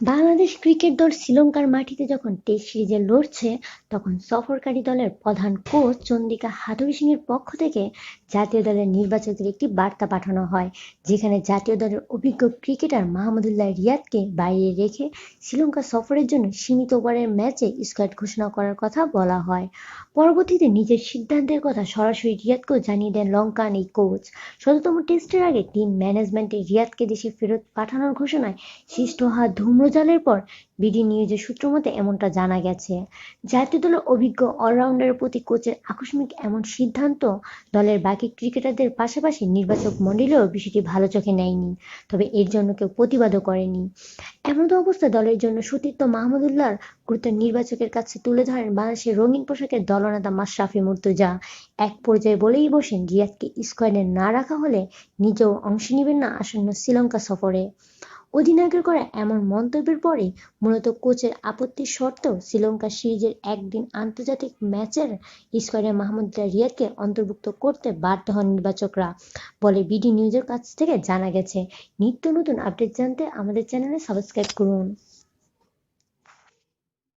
Bangladesh cricket দল শ্রীলঙ্কার মাটিতে যখন টেস্ট সিরিজে লড়ছে, তখন সফরকারী দলের প্রধান কোচ চন্ডিকা হাথুরুসিংহের পক্ষ থেকে জাতীয় দলের নির্বাচকদের একটি বার্তা পাঠানো হয়, যেখানে জাতীয় দলের অভিজ্ঞ ক্রিকেটার মাহমুদুল্লাহ রিয়াদকে বাইরে রেখে শ্রীলঙ্কা সফরের জন্য সীমিত ওভারের ম্যাচে স্কোয়াড ঘোষণা করার কথা বলা হয়। পরবর্তীতে নিজের সিদ্ধান্তের কথা সরাসরি রিয়াদকেও জানিয়ে দেন লঙ্কান এই কোচ। শততম টেস্টের আগে টিম ম্যানেজমেন্টে রিয়াদকে দেশে ফেরত পাঠানোর ঘোষণায় সৃষ্ট হওয়া ধূম্রজালের পর বিডি নিউজের সূত্রমতে এমনটা জানা গেছে। জাতীয় দলের অভিজ্ঞ অলরাউন্ডারের প্রতি কোচের আকস্মিক এমন সিদ্ধান্ত দলের বাকি ক্রিকেটারদের পাশাপাশি নির্বাচক মণ্ডলীও বিষয়টি ভালো চোখে নেয়নি, তবে এর জন্য কেউ প্রতিবাদও করেনি। এমন অবস্থায় দলের জন্য সতীর্থ মাহমুদুল্লাহর গুরুত্ব নির্বাচকের কাছে তুলে ধরেন বাংলাদেশের রঙিন পোশাকের দলনেতা মাশরাফি মুর্তজা। এক পর্যায়ে বলেই বসেন রিয়াদকে স্কোয়াডে না রাখা হলে নিজেও অংশ নেবেন না আসন্ন শ্রীলঙ্কা সফরে। অধিনায়কের করা এমন মন্তব্যের পরে মূলত কোচের আপত্তির সত্ত্বেও শ্রীলঙ্কা সিরিজের একদিন আন্তর্জাতিক ম্যাচের স্কোয়াডে মাহমুদ রিয়াদকে অন্তর্ভুক্ত করতে বাধ্য হন নির্বাচকরা। বলে বিডি নিউজের কাছ থেকে জানা গেছে। নিত্য নতুন আপডেট জানতে আমাদের চ্যানেলে সাবস্ক্রাইব করুন।